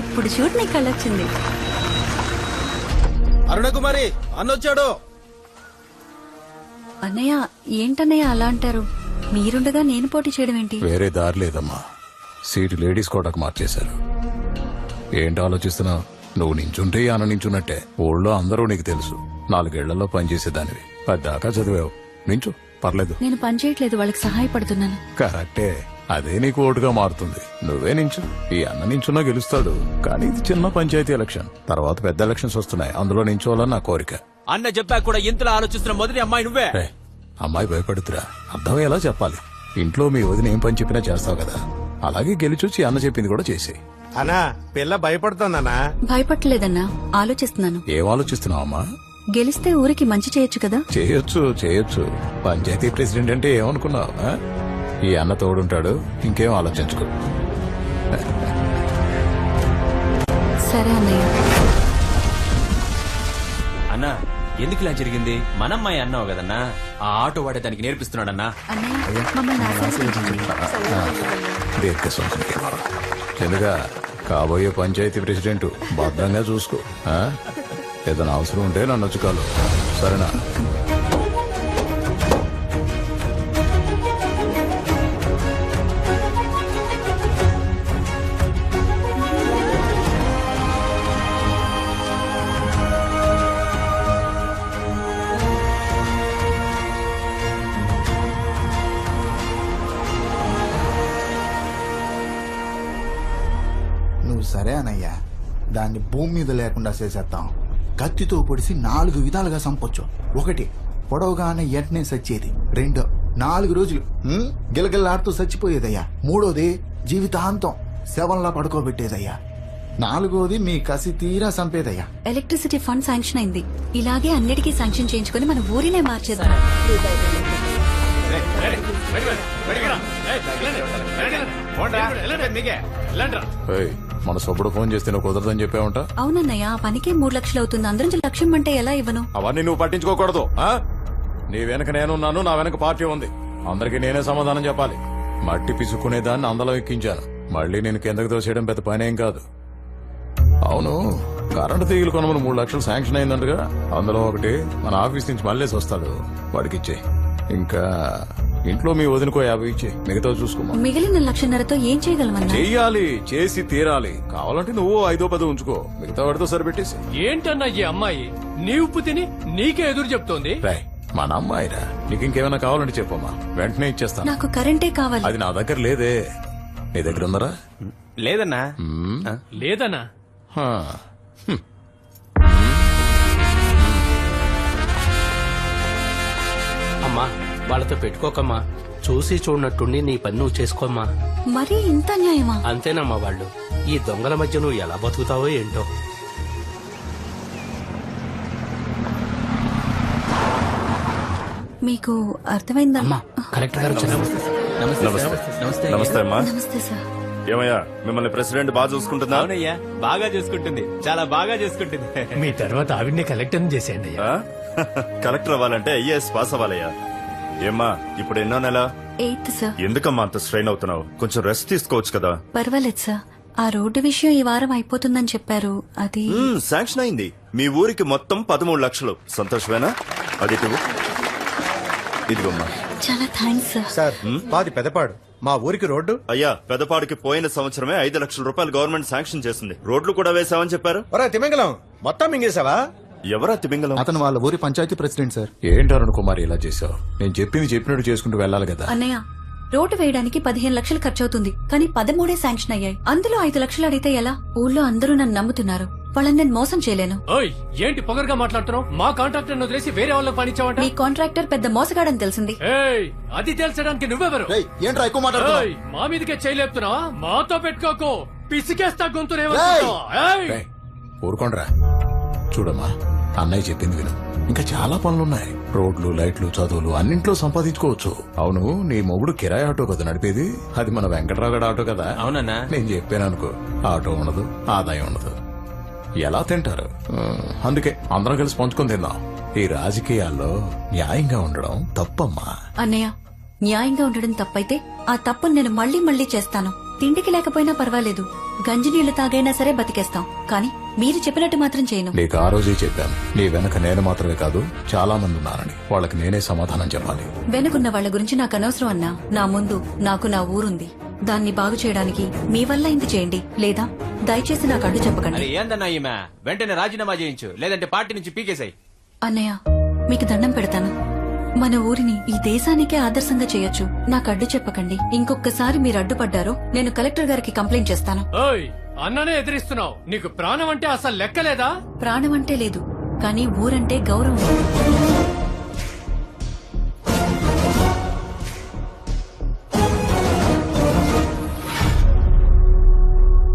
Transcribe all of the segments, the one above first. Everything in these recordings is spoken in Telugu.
ఇప్పుడు చూడు నీ కళ్ళొచ్చింది అరుణకుమారి అన్నొచ్చాడు. అన్నయ్య ఏంటన్నయ్య అలా అంటారు? మీరుండగా నేను పోటీ చేయడం ఏంటి? వేరే దారి లేదమ్మా. సీటు లేడీస్ కోటకు మార్చేశారు. ఏంటి ఆలోచిస్తున్నావు నువ్వు నించుంటే అన్న నించున్నట్టే. ఊళ్ళో అందరూ నీకు తెలుసు. నాలుగేళ్ళలో పనిచేసేదానివి. పద్దాకా చదివావు. నించు పర్లేదు. నేను పని చేయట్లేదు వాళ్ళకి సహాయపడుతున్నాను. కరెక్టే. అదే నీకు ఓటుగా మారుతుంది. నువ్వే నించు. ఈ అన్న నించున్నా గెలుస్తాడు. కానీ ఇది చిన్న పంచాయతీ ఎలక్షన్. తర్వాత పెద్ద ఎలక్షన్స్ వస్తున్నాయి. అందులో నించోవాలని నా కోరిక. అన్న చెప్పాక కూడా ఇంతలా ఆలోచిస్తున్న మొదటి అమ్మాయి నువ్వే. రే, అమ్మాయి భయపడుతురా. అర్థమయ్యేలా చెప్పాలి. ఇంట్లో మీ వదిన ఏం పని చెప్పినా చేస్తావు కదా. అలాగే గెలిచొచ్చి అన్న చెప్పింది కూడా చేసి అనా పిల్ల భయపడుతుందనా భయపట్టలేదన్నా ఆలోచిస్తున్నాను. ఏం ఆలోచిస్తున్నావు అమ్మా? గెలిస్తే ఊరికి మంచి చేయొచ్చు కదా? చేయొచ్చు చేయొచ్చు. పంచాయతీ ప్రెసిడెంట్ అంటే ఏమనుకున్నావు ఆ? ఈ అన్న తోడుంటాడు ఇంకేం ఆలోచించుకో. సరే అన్నయ్య. అన్నా ఎందుకు ఇలా జరిగింది? మనమ్మాయి అన్నావు కదన్నా. ఆ ఆటో వాడే దానికి నేర్పిస్తున్నాడన్నా. అన్నయ్య మమ్మల్ని ఆశీర్వదించండి. ఎందుగా కాబోయే పంచాయతీ ప్రెసిడెంట్ భద్రంగా చూసుకో. ఆ? ఏదైనా అవసరం ఉంటే నన్ను వచ్చి కాలు. సరేనా? సరే అనయ్యా. దాన్ని భూమి మీద లేకుండా చేసేద్దాం కత్తితో పొడిసి నాలుగు విధాలుగా సంపొచ్చు. ఒకటి పొడవుగానే వెంటనే సచ్చేది. రెండు నాలుగు రోజులు? గిలగిల్లాడుతూ చచ్చిపోయేదయ్యా మూడోది జీవితాంతం శవంలా పడుకోబెట్టేదయ్యా. నాలుగోది మీ కసి తీరా చంపేదయ్యా ఎలక్ట్రిసిటీ ఫండ్ శాంక్షన్ అయింది. ఇలాగే అన్నిటికీ శాంక్షన్ చేయించుకొని మన ఊరినే మార్చేద్దాం. ఏయ్, మన సొప్పుడు ఫోన్ చేస్తే నువ్వు కుదరదని చెప్పావంట? అవునన్నయ్య ఆ పనికే మూడు లక్షలు అవుతుంది. అందరం లక్ష్యం అంటే ఎలా ఇవ్వను? అవన్నీ నువ్వు పట్టించుకోకూడదు ఆ? నీ వెనక నేనున్నాను నా వెనక పార్టీ ఉంది. అందరికీ నేనే సమాధానం చెప్పాలి. మట్టి పిసుక్కునే దాన్ని అందలం ఎక్కించాను. మళ్ళీ నేను కిందకు తోసేయడం పెద్ద పనేం కాదు. అవును కరెంటు తీగలు కొనమని మూడు లక్షలు శాంక్షన్ అయిందంటగా. అందులో ఒకటి మన ఆఫీస్ నుంచి మళ్ళేసి వస్తాడు వాడికి ఇచ్చే ఇంకా ఇంట్లో మీ వదినకో యాభై ఇచ్చే. మిగతా చూసుకోమా? మిగిలిన లక్షన్నరతో ఏం చేయగలమన్నా? చెయ్యాలి చేసి తీరాలి. కావాలంటే నువ్వు ఐదో పదో ఉంచుకో. మిగతా వాడితో సరిపెట్టేసి. ఏంటన్నా ఈ అమ్మాయి? నీ ఉప్పు తిని నీకే ఎదురు చెప్తోంది. రాయ్ మన అమ్మాయిరా. నీకు ఇంకేమైనా కావాలంటే చెప్పమ్మా. వెంటనే ఇచ్చేస్తాను. నాకు కరెంటే కావాలి. అది నా దగ్గర లేదే. నీ దగ్గర ఉందరా? లేదన్నా. లేదన్నా. హా. అమ్మా వాళ్ళతో పెట్టుకోకమ్మా. చూసి చూడనట్టుండి నీ పని నువ్వు చేసుకోమ్మా. మరీ ఇంత న్యాయమా అంతేనమ్మా వాళ్ళు. ఈ దొంగల మధ్య నువ్వు ఎలా బతుకుతావో ఏంటో. మీకు అర్థమైందా? కలెక్టర్ గారు నమస్తే నమస్తే. నమస్తే. అమ్మా. నమస్తే సార్. ఏమయ్యా మిమ్మల్ని ప్రెసిడెంట్ బాగా చూసుకుంటుందా? అవునయ్యా బాగా చేసుకుంటుంది. చాలా బాగా చేసుకుంటుంది. మీ తర్వాత ఆవిడ్ని కలెక్టర్ చేసేయండి ఆ? కలెక్టర్ అవ్వాలంటే ఐఏఎస్ పాస్ అవ్వాలయ్యా. ఏమ్మా ఇప్పుడు ఎన్నో నెల? Eighth sir. ఎందుకమ్మా అంత స్ట్రెయిన్ అవుతున్నావు? కొంచెం రెస్ట్ తీసుకోవచ్చు కదా. పర్వాలేదు సార్. ఆ రోడ్డు విషయం ఈ వారం అయిపోతుందని చెప్పారు. అది శాంక్షన్ అయింది. మీ ఊరికి మొత్తం పదమూడు లక్షలు. సంతోషమేనా? అది. ఇదిగోమ్మా. చాలా థ్యాంక్స్ సార్. సార్ మాది పెదపాడు. మా ఊరికి రోడ్డు? అయ్యా పెదపాడికి పోయిన సంవత్సరమే ఐదు లక్షల రూపాయలు గవర్నమెంట్ శాంక్షన్ చేసింది. రోడ్లు కూడా వేసామని చెప్పారు? ఒరే తిమింగలం మొత్తం మింగేశావా? ఎవరా తిమింగలం అతను వాళ్ళ ఊరి పంచాయతీ ప్రెసిడెంట్ సార్. ఏంటి అరుణ్ కుమార్ ఇలా చేసావు నేను చెప్పింది చెప్పినట్టు చేసుకుంటూ వెళ్ళాలి కదా. అన్నయ్య రోడ్డు వేయడానికి పదిహేను లక్షలు ఖర్చు అవుతుంది కానీ పదమూడే శాంక్షన్ అయ్యాయి. అందులో ఐదు లక్షలు అడిగితే ఎలా? ఊళ్ళో అందరూ నన్ను నమ్ముతున్నారు. వాళ్ళని నేను మోసం చేయలేను. ఓయ్ ఏంటి పొగరుగా మాట్లాడుతున్నావు? మా కాంట్రాక్టర్ వదిలేసి వేరే వాళ్ళకి పనిచ్చావంట? మీ కాంట్రాక్టర్ పెద్ద మోసగాడని తెలిసింది. ఏయ్ అది తేల్చడానికి నువ్వెవరు? ఏంట్రా ఎక్కువ మాట్లాడుతున్నావు? ఏయ్, మా మీదకే చేయలేపుతున్నావా? మాతో పెట్టుకోకు. పిసికేస్తా గొంతునే రేయ్, ఊరుకోండ్రా. చూడమ్మా అన్నయ్య చెప్పింది విను. ఇంకా చాలా పనులున్నాయి. రోడ్లు లైట్లు చదువులు అన్నింట్లో సంపాదించుకోవచ్చు. అవును నీ మొగుడు కిరాయి ఆటో కదా నడిపేది? అది మన వెంకట్రావు గడ ఆటో కదా? అవునన్నా. నేను చెప్పాను అనుకో. ఆటో ఉండదు ఆదాయం ఉండదు. ఎలా తింటారు? అందుకే అందరం కలిసి పంచుకొని తిందాం. ఈ రాజకీయాల్లో న్యాయంగా ఉండడం తప్పమ్మా. అన్నయ్య న్యాయంగా ఉండడం తప్పైతే ఆ తప్పును నేను మళ్ళీ మళ్ళీ చేస్తాను. తిండికి లేకపోయినా పర్వాలేదు. గంజి నీళ్ళు తాగైనా సరే బతికేస్తాం. కానీ మీరు చెప్పినట్టు మాత్రం చేయను. నీకు ఆ రోజే చెప్పాను. నీ వెనక నేను మాత్రమే కాదు చాలా మంది ఉన్నారని. వాళ్ళకి నేనే సమాధానం చెప్పాలి. వెనుకున్న వాళ్ళ గురించి నాకు అనవసరం అన్నా. నా ముందు నాకు నా ఊరుంది. దాన్ని బాగు చేయడానికి మీ వల్ల ఇంత చేయండి. లేదా దయచేసి నాకు అడ్డు చెప్పకండి. ఏందన్నా ఈమె? వెంటనే రాజీనామా చేయించు. లేదంటే పార్టీ నుంచి పీకేసాయి. అన్నయ్య మీకు దండం పెడతాను. మన ఊరిని ఈ దేశానికే ఆదర్శంగా చేయొచ్చు. నాకు అడ్డు చెప్పకండి. ఇంకొకసారి మీరు అడ్డుపడ్డారో నేను కలెక్టర్ గారికి కంప్లైంట్ చేస్తాను. ఓయ్ అన్ననే ఎదిరిస్తున్నావు. నీకు ప్రాణం అంటే అసలు లెక్కలేదా? ప్రాణం అంటే లేదు. కానీ ఊరంటే గౌరవం.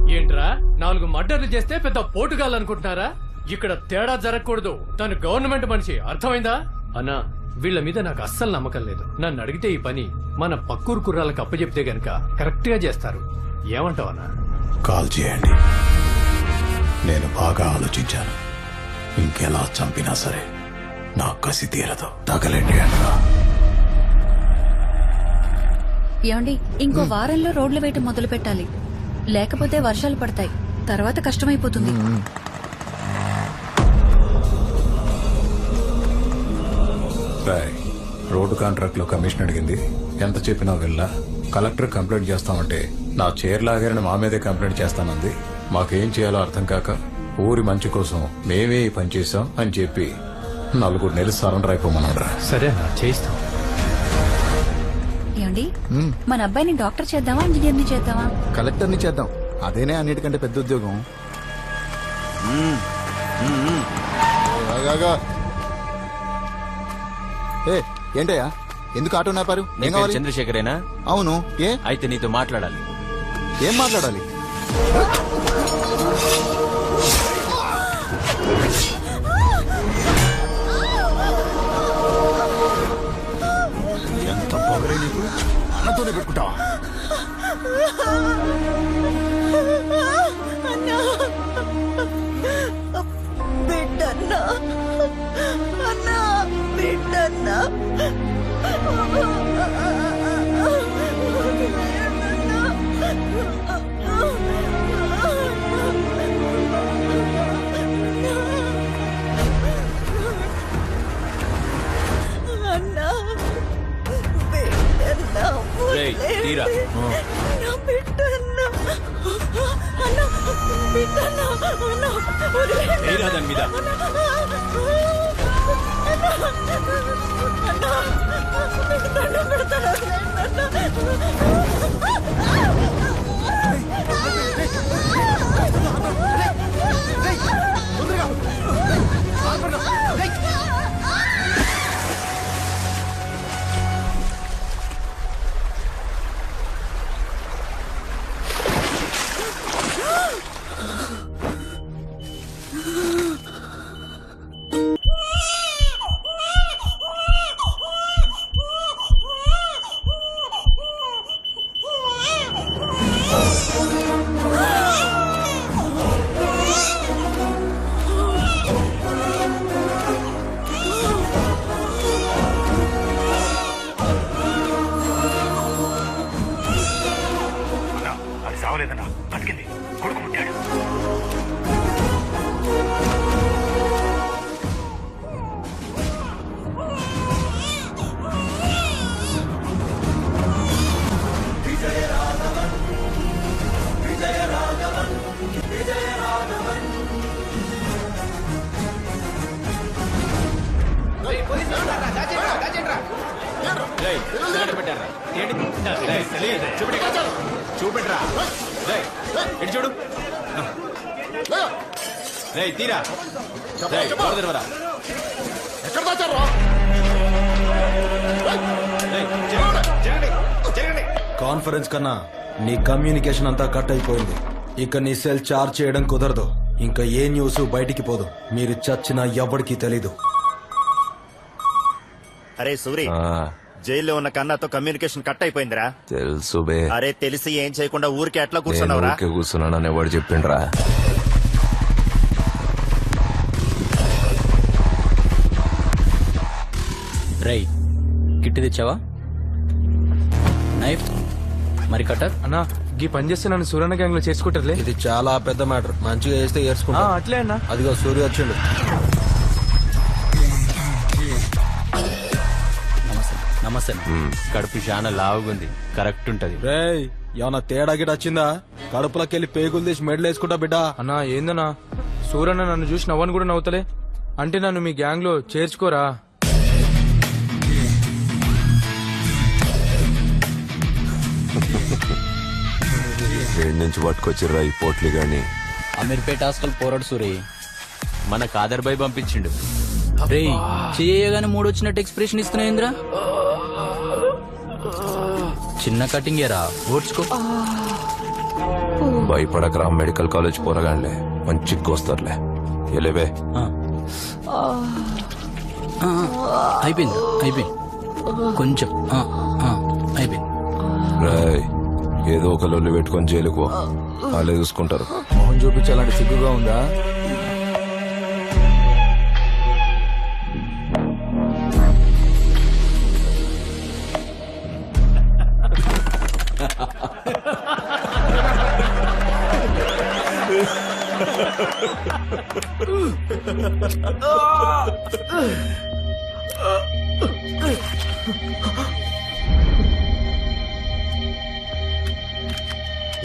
ఏంట్రా? నాలుగు మర్డర్లు చేస్తే పెద్ద పోటుగాలనుకుంటున్నారా ఇక్కడ తేడా జరగకూడదు. తను గవర్నమెంట్ మనిషి. అర్థమైందా? అన్నా వీళ్ళ మీద నాకు అస్సలు నమ్మకం లేదు. నన్ను అడిగితే ఈ పని మన పక్కూరు కుర్రాలకు అప్పచెప్తే గనక కరెక్ట్గా చేస్తారు. ఏమంటావు అన్నా? కాల్ చేయండి. నేను బాగా ఆలోచించాను. ఇంకెలా చంపినా సరే నా కసి తీరదు. తగలండి అనగా ఏమండి ఇంకో వారంలో రోడ్లు వేయటం మొదలు పెట్టాలి లేకపోతే వర్షాలు పడతాయి. తర్వాత కష్టమైపోతుంది. రాయ్ రోడ్డు కాంట్రాక్ట్లో కమిషన్ అడిగింది. ఎంత చెప్పినా వెళ్ళా కలెక్టర్ కంప్లైంట్ చేస్తామంటే నా చైర్ లాగారని మా మీదే కంప్లైంట్ చేస్తానంది. మాకేం చేయాలో అర్థం కాక ఊరి మంచి కోసం మేమే ఈ పని చేశాం అని చెప్పి నలుగురు నెలలు సరెండర్ అయిపోమన్నారా సరే అన్నా చేయిస్తాం. ఏమండి? మన అబ్బాయిని డాక్టర్ చేద్దామా ఇంజనీర్ని చేద్దామా? కలెక్టర్ని చేద్దాం. అదేనే అన్నిటికంటే పెద్ద ఉద్యోగం. ఆగాగా. ఏ ఏంటయ్యా? ఎందుకు ఆటో నాపారు? నీ పేరు చంద్రశేఖరేనా? అవును. ఏ? అయితే నీతో మాట్లాడాలి. ఏం మాట్లాడాలి? ఎంత పొగరే నీకు? అన్నతోనే పెట్టుకుంటావా? బిడ్డన్నా అన్నా రేయ్, తీరా. నా బిడ్డన్నా. అన్నా పెడతాను. ఇటు చూడు తీరా తెరవరా. కాన్ఫరెన్స్ కన్నా నీ కమ్యూనికేషన్ అంతా కట్ అయిపోయింది. ఇక నీ సెల్ చార్జ్ చేయడం కుదరదు. ఇంకా ఏ న్యూస్ బయటికి పోదు. మీరు చచ్చినా ఎవ్వడికి తెలీదు. అరే సూరి. జైల్లో ఉన్న కన్నాతో కమ్యూనికేషన్ కట్ అయిపోయిందిరా. తెలుసు బే. అరే తెలిసి ఏం చేయకుండా ఊరికే ఎట్లా నేను కూర్చున్నావురా. ఊరికే కూర్చున్నానని ఎవడు చెప్పిండ్రా? రై కిట్టి తెచ్చావా? నైఫ్ మరి కట్టర్? అన్నా గీ పని చేస్తే నన్ను సూరన్న గ్యాంగ్లో చేసుకుంటారులే ఇది చాలా పెద్ద మ్యాటర్. మంచిగా చేస్తే ఏర్చుకుంటా అట్లే అన్నా. అదిగో సూర్య వచ్చిండు. నమస్తే కడుపు చాలా లావుగుంది. కరెక్ట్ ఉంటది. రేయ్ ఏమన్నా తేడా గిట వచ్చిందా? కడుపులోకెళ్ళి పేగులు తీసి మెడలు వేసుకుంటా బిడ్డ. అన్నా ఏందన్నా? సూరన్న నన్ను చూసి నవ్వని కూడా నవ్వుతలే. అంటే నన్ను మీ గ్యాంగ్లో చేర్చుకోరా? ఏడు నుంచి పట్టుకొచ్చిర్రా ఈ పోట్లి గాని. అమీర్పేట హాస్టల్ పోరాడు సూరి. మన కాదర్ బాయ్ పంపించిండు. రే చేయగానే మూడు వచ్చినట్టు ఎక్స్ప్రెషన్ ఇస్తున్నాయింద్రా చిన్న కటింగ్ ఏరా ఓడ్చుకో భయపడకరా మెడికల్ కాలేజ్ పోరగాండ్లే మంచి కోస్తారులే ఎలేవే. అయిపోయింది అయిపోయింది. కొంచెం ఆ, ఆ, అయిపోయింది. రాయ్ ఏదో ఒక లొల్లి పెట్టుకొని జైలుకు. వాళ్ళే చూసుకుంటారు. మొహం చూపించాలంటే సిగ్గుగా ఉందా?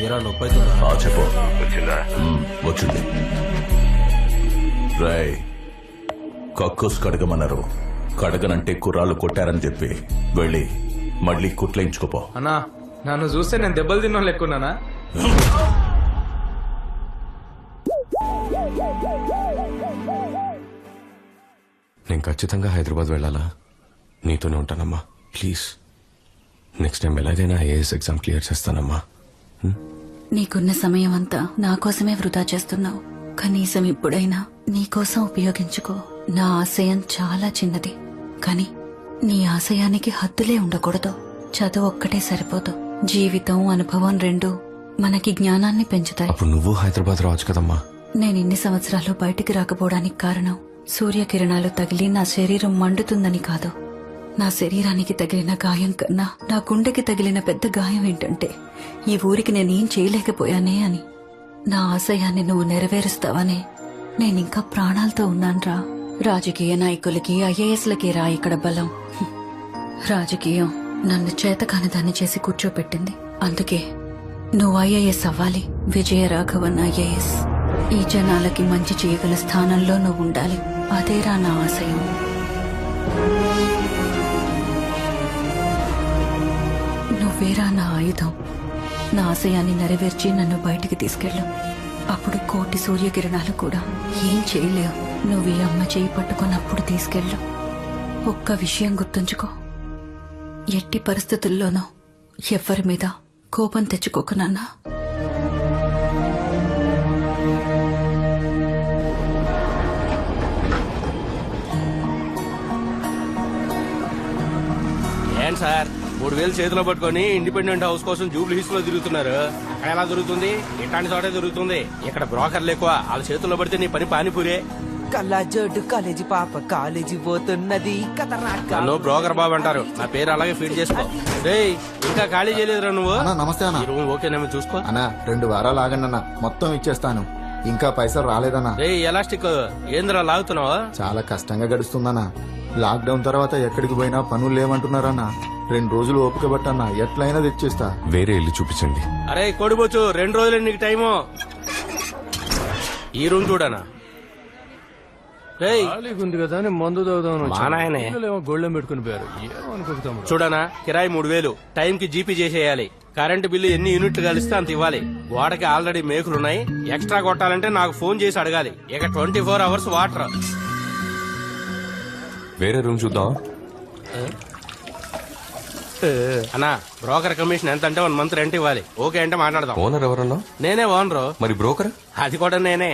ఏరా నొప్పి అవుతుందా? చెప్పు. వచ్చింది? రాయ్ కక్కుస్ కడగమన్నారు. కడగనంటే కుర్రాళ్ళు కొట్టారని చెప్పి. వెళ్ళి మళ్ళీ కుట్లేయించుకోపో. అన్నా నన్ను చూస్తే నేను దెబ్బలు తిన్నా లెక్కున్నానా నేను ఖచ్చితంగా హైదరాబాద్ వెళ్ళాలా? నీతోనే ఉంటానమ్మా. ప్లీజ్. నెక్స్ట్ టైం ఎలాగైనా ఐఏఎస్ ఎగ్జామ్ క్లియర్ చేస్తానమ్మా. నీకున్న సమయం అంతా నా కోసమే వృధా చేస్తున్నావు. కనీసం ఇప్పుడైనా నీ కోసం ఉపయోగించుకో. నా ఆశయం చాలా చిన్నది. కానీ నీ ఆశయానికి హద్దులే ఉండకూడదు. చదువు ఒక్కటే సరిపోదు. జీవితం అనుభవం రెండు మనకి జ్ఞానాన్ని పెంచుతాయి. అప్పుడు నువ్వు హైదరాబాద్ రావచ్చు కదమ్మా. నేను ఇన్ని సంవత్సరాలు బయటికి రాకపోవడానికి కారణం సూర్యకిరణాలు తగిలి నా శరీరం మండుతుందని కాదు. నా శరీరానికి తగిలిన గాయం కన్నా నా గుండెకి తగిలిన పెద్ద గాయం ఏంటంటే ఈ ఊరికి నేనేం చేయలేకపోయానే అని. నా ఆశయాన్ని నువ్వు నెరవేరుస్తావనే నేనింకా ప్రాణాలతో ఉన్నాన్రా. రాజకీయ నాయకులకి ఐఏఎస్లకి రా ఇక్కడ బలం. రాజకీయం నన్ను చేతకాని దాన్ని చేసి కూర్చోపెట్టింది. అందుకే నువ్వు ఐఏఎస్ అవ్వాలి. విజయ రాఘవన్ ఐఏఎస్. ఈ జనాలకి మంచి చేయగల స్థానంలో నువ్వు ఉండాలి. అదేరా నా ఆశయం. నువ్వేరా నా ఆయుధం. నా ఆశయాన్ని నెరవేర్చి నన్ను బయటికి తీసుకెళ్ళు. అప్పుడు కోటి సూర్యకిరణాలు కూడా ఏం చేయలేవు. నువ్వు ఈ అమ్మ చేయి పట్టుకున్నప్పుడు తీసుకెళ్ళు. ఒక్క విషయం గుర్తుంచుకో. ఎట్టి పరిస్థితుల్లోనూ ఎవ్వరి మీద కోపం తెచ్చుకోకు సార్. మూడు వేలు చేతిలో పట్టుకొని ఇండిపెండెంట్ హౌస్ కోసం జూబ్లీ హిల్స్లో తిరుగుతున్నారు. అక్కడ ఎలా దొరుకుతుంది? ఇట్లాంటి చోటే దొరుకుతుంది. ఇక్కడ బ్రోకర్లు ఎక్కువ. వాళ్ళ చేతుల్లో పడితే నీ పని పానీపూరే. కళ్ళజోడు కాలేజీ పాప కాలేజీ పోతున్నది. నన్ను బ్రోకర్ బాబు అంటారు. నా పేరు అలాగే ఫీడ్ చేసుకో. రేయ్ ఇంకా ఖాళీ చేయలేదురా నువ్వు? అన్నా నమస్తే అన్న. ఈ రూమ్ ఓకేనేమో చూసుకో. అన్నా రెండు వారాలు ఆగండి అన్న. మొత్తం ఇచ్చేస్తాను. ఇంకా పైసలు రాలేదన్నా. రేయ్ ఎలాస్టిక్? ఏంద్రా లాగుతున్నావా? చాలా కష్టంగా గడుస్తుందన్నా. లాక్డౌన్ తర్వాత ఎక్కడికి పోయినా పనులు లేవంటున్నారన్నా. రెండు రోజులు ఓపిక పట్టన్నా ఎట్లయినా తెచ్చేస్తా. వేరే ఇల్లు చూపించండి. అరే కొడిపోచ్చు రెండు రోజులు నీకు టైము. ఈ రూమ్ చూడనా? రేయ్. ఉంది కదా అని మందు తాగుదామని మా వచ్చాను. నాయనే. పిల్లలేమో గోళ్ళెం పెట్టుకుని పోయారు. ఏమనుకుంటాము చూడనా కిరాయి మూడు వేలు. టైం కి జీపీ చేసేయాలి. కరెంటు బిల్లు ఎన్ని యూనిట్లు కలిస్తే అంత ఇవ్వాలి. వాడకి ఆల్రెడీ మేకులున్నాయి. ఎక్స్ట్రా కొట్టాలంటే నాకు ఫోన్ చేసి అడగాలి. ఇక ట్వంటీ ఫోర్ అవర్స్ వాటర్. వేరే రూమ్ చూద్దాం అన్నా బ్రోకర్ కమిషన్ ఎంత అంటే వన్ మంత్ రెంట్ ఇవ్వాలి. ఓకే అంటే మాట్లాడదాం. ఓనర్ ఎవరన్నా? నేనే ఓనరు. మరి బ్రోకర్? అది కూడా నేనే.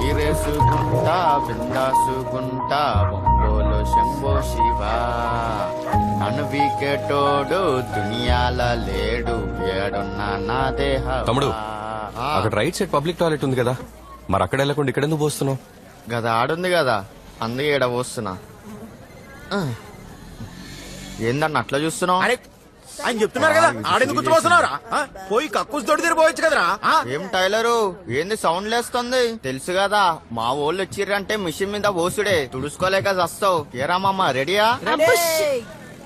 వీరేసుకుంటా బిందాసుకుంటా బొంబోలు శంభో శివ. వీకెటోడు దునియాల లేడు ఏడున్న నా దేహ తమ్ముడు అక్కడ రైట్ సైడ్ పబ్లిక్ టాయిలెట్ ఉంది కదా. మరి అక్కడ వెళ్ళకుండా ఇక్కడ ఎందుకు పోస్తున్నావు? గదా ఆడుంది కదా అందుకే ఈడ పోస్తున్నా. ఏందన్న అట్లా చూస్తున్నావు? ఆయన చెప్తున్నారు కదా. ఆడెందుకు గుర్తుపోతున్నావురా ఆ? పోయి కక్కుస్ తిరిగిపోవచ్చు కదరా? ఏం టైలరు? ఏంది సౌండ్ లేస్తుంది? తెలుసు కదా మా వాళ్ళు వచ్చిర్రంటే మిషన్ మీద పోసుడే. తుడుచుకోలేక వస్తావు ఏరా మామ రెడీయా?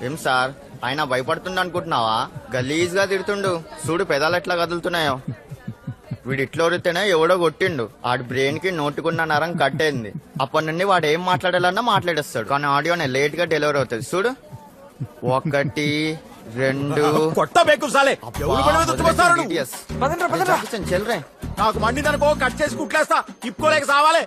ఏం సార్ ఆయన భయపడుతుండ అనుకుంటున్నావా గలీజ్గా తిడుతుండు. చూడు పెదాలు ఎట్లా కదులుతున్నాయో. వీడు ఇట్లా వరితేనే ఎవడో కొట్టిండు. ఆడి బ్రెయిన్కి నోటుకున్న నరం కట్టేంది. అప్పటి నుండి వాడు ఏం మాట్లాడాలన్నా మాట్లాడేస్తాడు. కానీ ఆడియోనే లేట్గా డెలివరీ అవుతుంది. చూడు. ఒకటి రెండు. కొత్త బేకు సాలే. ఎవరు పని మీద గుర్తుకొస్తారు నువ్వు? Idiots. చెల్రే నాకు మండిందనుకో కట్ చేసి కుట్లేస్తా. ఇప్పుకోలేక సావాలే.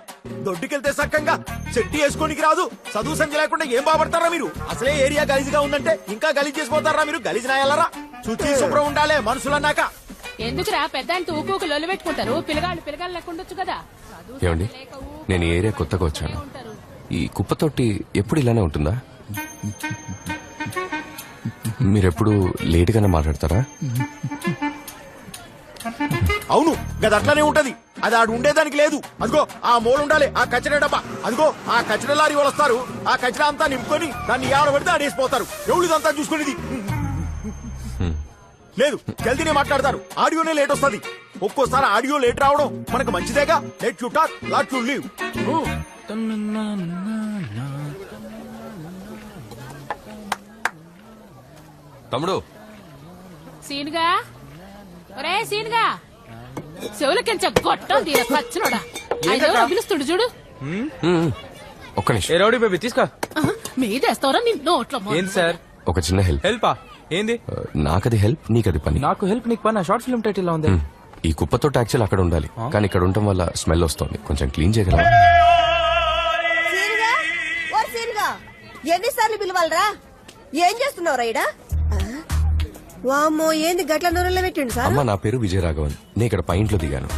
దొడ్డుకెళ్తే సక్కంగా చెట్టి వేసుకోనికి రాదు. చదువు సంఖ్య లేకుండా ఏం బాపడతారా మీరు? అసలే ఏరియా గలీజ్గా ఉందంటే ఇంకా గలీజ్ చేసిపోతారా మీరు? గలీజ్ నాయాలరా? శుచి శుభ్రం ఉండాలే మనుషులన్నాక. ఎందుకురా పెద్ద అంటే ఊకు లొల్లు పెట్టుకుంటారు? పిల్లగాళ్ళు పిల్లగాళ్ళు లెక్కుండొచ్చు కదా. ఏమండి? నేను ఈ ఏరియా కొత్తగా వచ్చాను. ఈ కుప్పతోటి ఎప్పుడు ఇలానే ఉంటుందా? మీరెప్పుడు లేటుగానే మాట్లాడతారా? అవును గది అట్లనే ఉంటది. అది ఆడు ఉండేదానికి లేదు. అదిగో ఆ మూల ఉండాలి ఆ కచ్చర డబ్బా. అదిగో ఆ కచ్చర లారీ వాళ్ళు వస్తారు. ఆ కచ్చర అంతా నింపుకొని దాన్ని ఆడ పడితే ఆడేసిపోతారు ఎవరు ఇదంతా చూసుకునేది? లేదు జల్దీనే మాట్లాడతారు. ఆడియోనే లేట్ వస్తది. ఒక్కోసారి ఆడియో లేట్ రావడం మనకు మంచిదేగా? Let you talk lot you leave. తమ్ముడు. సీనుగా? ఒరే సీనుగా. చెవులకించ గొట్టం దీని పచ్చనోడా? ఐదో పిలుస్తుడు చూడు. ఒక్క నిమిషం. ఏ రౌడీ బేబీ తీసుకో. మీదేస్తావరా నీ నోట్లో ఏంది సార్? ఒక చిన్న హెల్ప్. హెల్పా? ఏంది? నాకది హెల్ప్ నీకది పని. నాకు హెల్ప్ నీకు పని. షార్ట్ ఫిల్మ్ టైటిల్ ఉంది. ఈ కుప్పతో యాక్చువల్ అక్కడ ఉండాలి. కానీ ఇక్కడ ఉండటం వల్ల స్మెల్ వస్తుంది. కొంచెం క్లీన్ చేయగలవా? ఎన్నిసార్లు పిలవాలరా? ఏం చేస్తున్నావురా ఈడ? ఆ? వామ్మో ఏంది గట్ల నూనెలో పెట్టిండు సార్? అమ్మ నా పేరు విజయరాఘవన్. నేను ఇక్కడ పైంట్లో దిగాను.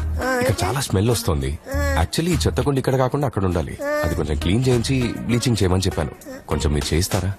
ఇక్కడ చాలా స్మెల్ వస్తుంది. యాక్చువల్లీ ఈ చెత్త కుండి ఇక్కడ కాకుండా అక్కడ ఉండాలి. అది కొంచెం క్లీన్ చేయించి బ్లీచింగ్ చేయమని చెప్పాను. కొంచెం మీరు చేయిస్తారా?